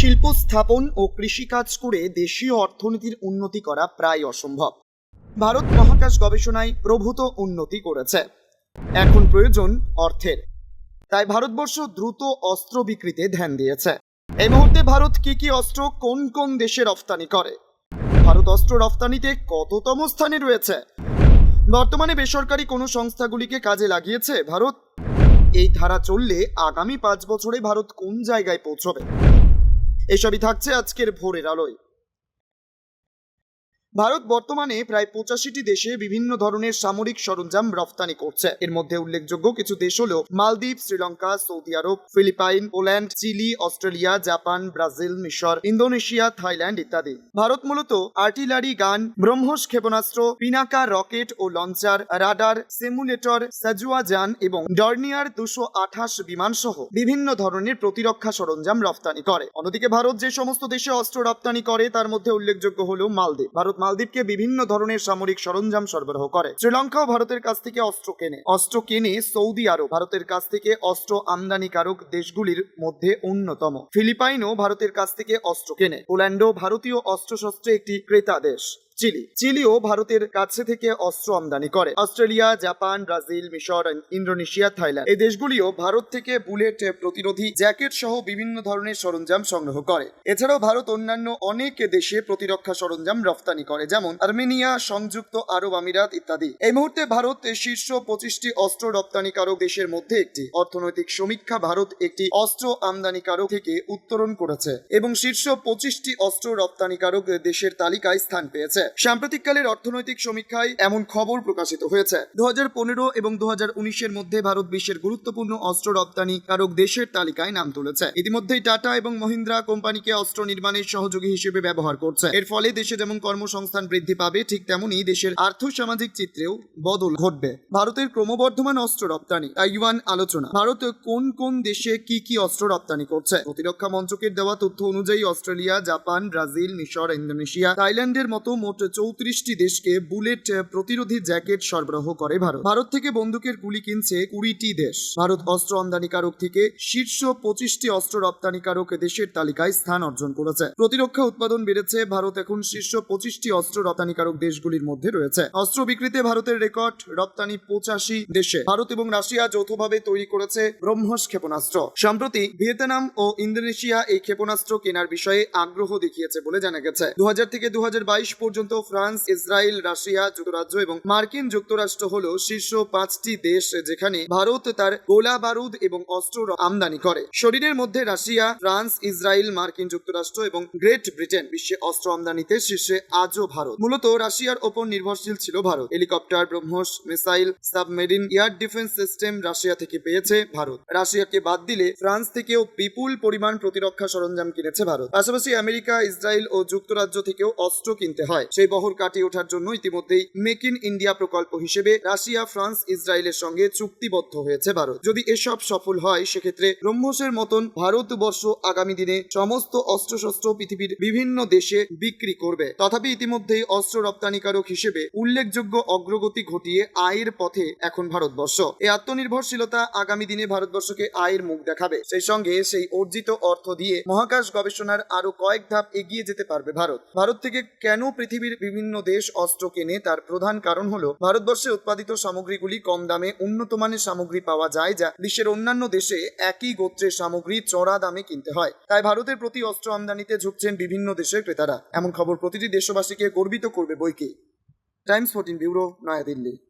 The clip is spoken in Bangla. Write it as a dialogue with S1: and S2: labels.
S1: শিল্প স্থাপন ও কৃষিকাজ করে দেশীয় অর্থনীতির উন্নতি করা প্রায় অসম্ভব। ভারত মহাকাশ গবেষণায় প্রভূত উন্নতি করেছে। এখন প্রয়োজন অর্থের। তাই ভারতবর্ষ দ্রুত অস্ত্র বিক্রিতে ধ্যান দিয়েছে। এই মুহূর্তে ভারত কি কি অস্ত্র কোন কোন দেশে রফতানি করে? ভারত অস্ত্র রফতানিতে কততম স্থানে রয়েছে? বর্তমানে বেসরকারি কোনো সংস্থাগুলিকে কাজে লাগিয়েছে ভারত? এই ধারা চললে আগামী পাঁচ বছরে ভারত কোন জায়গায় পৌঁছবে? এসবই থাকছে আজকের ভোরের আলোয়। ভারত বর্তমানে প্রায় পঁচাশিটি দেশে বিভিন্ন ধরনের সামরিক সরঞ্জাম রফতানি করছে। এর মধ্যে উল্লেখযোগ্য কিছু দেশ হল মালদ্বীপ, Sri Lanka, Saudi Arab, Philippines, Poland, Chile, Australia, Japan, Brazil, মিশর, ইন্দোনেশিয়া, থাইল্যান্ড ইত্যাদি। ভারত মূলত আর্টিলারি গান, ব্রহ্মস ক্ষেপণাস্ত্র, পিনাকা রকেট ও লঞ্চার, রাডার, সিমুলেটর সাজুয়া যান এবং ডর্নিয়ার দুশো আঠাশ বিমান সহ বিভিন্ন ধরনের প্রতিরক্ষা সরঞ্জাম রফতানি করে। অন্যদিকে ভারত যে সমস্ত দেশে অস্ত্র রপ্তানি করে, তার মধ্যে উল্লেখযোগ্য হল মালদ্বীপ। ভারত মালদ্বীপকে বিভিন্ন ধরনের সামরিক সরঞ্জাম সরবরাহ করে। শ্রীলঙ্কাও ভারতের কাছ থেকে অস্ত্র কেনে। অস্ত্র কেনে সৌদি আরব ভারতের কাছ থেকে অস্ত্র আমদানিকারক দেশগুলির মধ্যে অন্যতম। ফিলিপাইনও ভারতের কাছ থেকে অস্ত্র কেনে। পোল্যান্ডও ভারতীয় অস্ত্রশস্ত্রে একটি ক্রেতা দেশ। চিলি। চিলিও ভারতের কাছে থেকে অস্ত্র আমদানি করে। অস্ট্রেলিয়া, জাপান, ব্রাজিল, মিশর, ইন্দোনেশিয়া, থাইল্যান্ড। এই দেশগুলিও ভারত থেকে বুলেট প্রতিরোধী জ্যাকেট সহ বিভিন্ন ধরনের সরঞ্জাম সংগ্রহ করে। এছাড়াও ভারত অন্যান্য অনেক দেশে প্রতিরক্ষা সরঞ্জাম রফতানি করে, যেমন আর্মেনিয়া, সংযুক্ত আরব আমিরাত ইত্যাদি। এই মুহূর্তে ভারত শীর্ষ পঁচিশটি অস্ত্র রপ্তানিকারক দেশের মধ্যে একটি। অর্থনৈতিক সমীক্ষা ভারত একটি অস্ত্র আমদানিকারক থেকে উত্তরণ করেছে এবং শীর্ষ পঁচিশটি অস্ত্র রপ্তানিকারক দেশের তালিকায় স্থান পেয়েছে। সাম্প্রতিককালের অর্থনৈতিক সমীক্ষায় এমন খবর প্রকাশিত হয়েছে। দু পনেরো এবং দু এর মধ্যে ভারত বিশ্বের গুরুত্বপূর্ণ অস্ত্র রপ্তানিকারক দেশের তালিকায় নাম তুলেছে। ইতিমধ্যেই টাটা এবং মহিন্দ্রা কোম্পানিকে অস্ত্র নির্মাণের সহযোগী হিসেবে ব্যবহার করছে। এর ফলে দেশে যেমন কর্মসংস্থান বৃদ্ধি পাবে, ঠিক তেমনি দেশের আর্থসামাজিক চিত্রেও বদল ঘটবে। ভারতের ক্রমবর্ধমান অস্ত্র রপ্তানি, তাইওয়ান আলোচনা। ভারত কোন কোন দেশে কি কি অস্ত্র রপ্তানি করছে? প্রতিরক্ষা মন্ত্রকের দেওয়া তথ্য অনুযায়ী অস্ট্রেলিয়া, জাপান, ব্রাজিল, মিশর, ইন্দোনেশিয়া, থাইল্যান্ডের মতো মোট চৌত্রিশটি দেশকে বুলেট প্রতিরোধী জ্যাকেট সরবরাহ করে ভারত। ভারত থেকে বন্দুকের গুলি কিনছে কুড়িটি দেশ। ভারত অস্ত্র আমদানিকারক থেকে শীর্ষ পঁচিশটি অস্ত্র রপ্তানিকারক দেশের তালিকায় স্থান অর্জন করেছে। প্রতিরক্ষা উৎপাদন বেড়েছে, ভারত এখন শীর্ষ পঁচিশটি অস্ত্র রপ্তানিকারক দেশগুলির মধ্যে রয়েছে। অস্ত্র বিক্রিতে ভারতের রেকর্ড, রপ্তানি পঁচাশি দেশে। ভারত এবং রাশিয়া যৌথভাবে তৈরি করেছে ব্রহ্মস ক্ষেপণাস্ত্র। সম্প্রতি ভিয়েতনাম ও ইন্দোনেশিয়া এই ক্ষেপণাস্ত্র কেনার বিষয়ে আগ্রহ দেখিয়েছে বলে জানা গেছে। দু হাজার থেকে দু হাজার বাইশ পর্যন্ত ফ্রান্স, ইসরায়েল, রাশিয়া যুক্তরাজ্য এবং মার্কিন যুক্তরাষ্ট্র হল শীর্ষ পাঁচটি দেশ যেখানে ভারত তার গোলা বারুদ এবং অস্ত্র আমদানি করে। শরীরের মধ্যে রাশিয়া, ফ্রান্স, ইসরায়েল, মার্কিন যুক্তরাষ্ট্র এবং গ্রেট ব্রিটেন বিশ্বে অস্ত্র আমদানিতে শীর্ষে আজও ভারত। মূলত রাশিয়ার ওপর নির্ভরশীল ছিল Bharat. Helicopter, BrahMos, missile, submarine, air defence system Russia থেকে পেয়েছে ভারত। রাশিয়াকে বাদ দিলে ফ্রান্স থেকেও বিপুল পরিমাণ প্রতিরক্ষা সরঞ্জাম কিনেছে ভারত। পাশাপাশি আমেরিকা, ইসরায়েল ও যুক্তরাজ্য থেকেও অস্ত্র কিনতে হয়। সেই বহর কাটিয়ে ওঠার জন্য ইতিমধ্যেই মেক ইন ইন্ডিয়া প্রকল্প হিসেবে রাশিয়া, ফ্রান্স, ইসরায়েলের সঙ্গে চুক্তিবদ্ধ হয়েছে ভারত। যদি এসব সফল হয়, সেক্ষেত্রে ব্রহ্মসের মতন ভারতবর্ষ আগামী দিনে সমস্ত অস্ত্রশস্ত্র পৃথিবীর বিভিন্ন দেশে বিক্রি করবে। তথাপি ইতিমধ্যেই অস্ত্র রপ্তানিকারক হিসেবে উল্লেখযোগ্য অগ্রগতি ঘটিয়ে আয়ের পথে এখন ভারতবর্ষ। এই আত্মনির্ভরশীলতা আগামী দিনে ভারতবর্ষকে আয়ের মুখ দেখাবে। সেই সঙ্গে সেই অর্জিত অর্থ দিয়ে মহাকাশ গবেষণার আরও কয়েক ধাপ এগিয়ে যেতে পারবে ভারত। ভারত থেকে কেন পৃথিবীর বিভিন্ন দেশ অস্ত্র কেনে, তার প্রধান কারণ হল ভারতবর্ষে উৎপাদিত সামগ্রীগুলি কম দামে উন্নত মানের সামগ্রী পাওয়া যায়, যা বিশ্বের অন্যান্য দেশে একই গোত্রের সামগ্রী চড়া দামে কিনতে হয়। তাই ভারতের প্রতি অস্ত্র আমদানিতে ঝুঁকছেন বিভিন্ন দেশের ক্রেতারা। এমন খবর প্রতিটি দেশবাসীকে গর্বিত করবে বইকে। Times fourteen, bureau, Naya Dilli.